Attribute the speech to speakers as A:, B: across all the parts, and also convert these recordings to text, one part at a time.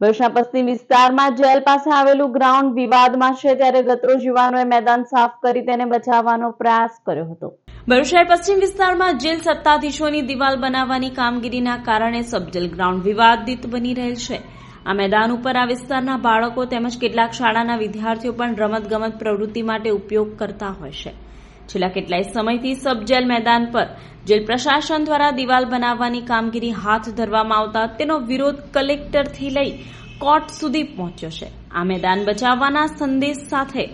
A: ભરૂચના પશ્ચિમ વિસ્તારમાં જેલ પાસે આવેલું ગ્રાઉન્ડ વિવાદમાં છે ત્યારે ગતરોજ યુવાનોએ મેદાન સાફ કરી તેને બચાવવાનો પ્રયાસ કર્યો હતો. ભરૂચ પશ્ચિમ વિસ્તારમાં જેલ સત્તાધીશોની દિવાલ બનાવવાની કામગીરીના કારણે સબજેલ ગ્રાઉન્ડ વિવાદિત બની રહેલ છે. આ મેદાન ઉપર આ વિસ્તારના બાળકો તેમજ કેટલાક શાળાના વિદ્યાર્થીઓ પણ રમતગમત પ્રવૃત્તિ માટે ઉપયોગ કરતા હોય છે. છેલ્લા કેટલાય સમયથી સબજેલ મેદાન પર, જેલ પ્રશાસન દ્વારા દિવાલ બનાવવાની કામગીરી હાથ ધરવામાં આવતા તેનો વિરોધ કલેક્ટરથી લઈ કોર્ટ સુધી પહોંચ્યો છે. આ મેદાન બચાવવાના સંદેશ સાથે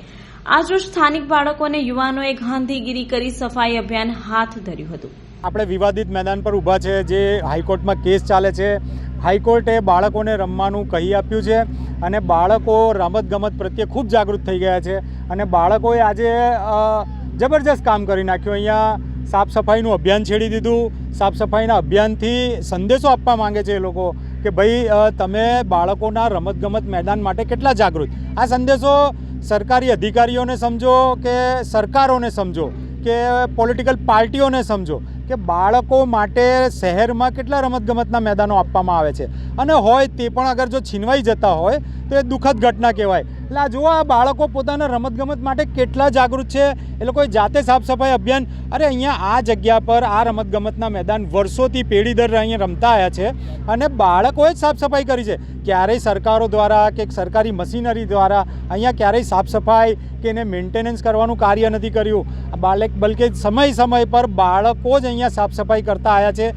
A: આજરોજ સ્થાનિક બાળકો અને યુવાનોએ ગાંધીગીરી કરી સફાઈ અભિયાન હાથ ધર્યું હતું.
B: આપણે વિવાદિત મેદાન પર ઊભા છે, જે હાઈકોર્ટમાં કેસ ચાલે છે. હાઈકોર્ટે બાળકોને રમવાનું કહી આપ્યું છે અને બાળકો રમતગમત પ્રત્યે ખૂબ જાગૃત થઈ ગયા છે. અને બાળકોએ આજે જબરજસ્ત કામ કરી નાખ્યું. અહીંયા સાફ સફાઈનું અભિયાન છેડી દીધું. સાફ સફાઈના અભિયાનથી સંદેશો આપવા માંગે છે એ લોકો કે ભાઈ તમે બાળકોના રમતગમત મેદાન માટે કેટલા જાગૃત? આ સંદેશો સરકારી અધિકારીઓને સમજો કે સરકારોને સમજો કે પોલિટિકલ પાર્ટીઓને સમજો કે બાળકો માટે શહેરમાં કેટલા રમતગમતના મેદાનો આપવામાં આવે છે. અને હોય તે પણ અગર જો છીનવાઈ જતા હોય તો એ દુઃખદ ઘટના કહેવાય. એટલે આ જુઓ આ બાળકો પોતાના રમતગમત માટે કેટલા જાગૃત છે. એ લોકોએ જાતે સાફ સફાઈ અભિયાન, અરે અહીંયા આ જગ્યા પર આ રમતગમતના મેદાન વર્ષોથી પેઢી દર અહીંયા રમતા આવ્યા છે અને બાળકોએ જ સાફ સફાઈ કરી છે. ક્યારેય સરકારો દ્વારા કે સરકારી મશીનરી દ્વારા અહીંયા ક્યારેય સાફ સફાઈ કે એને મેન્ટેનન્સ કરવાનું કાર્ય નથી કર્યું. બાળક, બલકે સમય સમય પર બાળકો જ અહીંયા સાફ સફાઈ કરતા આવ્યા છે.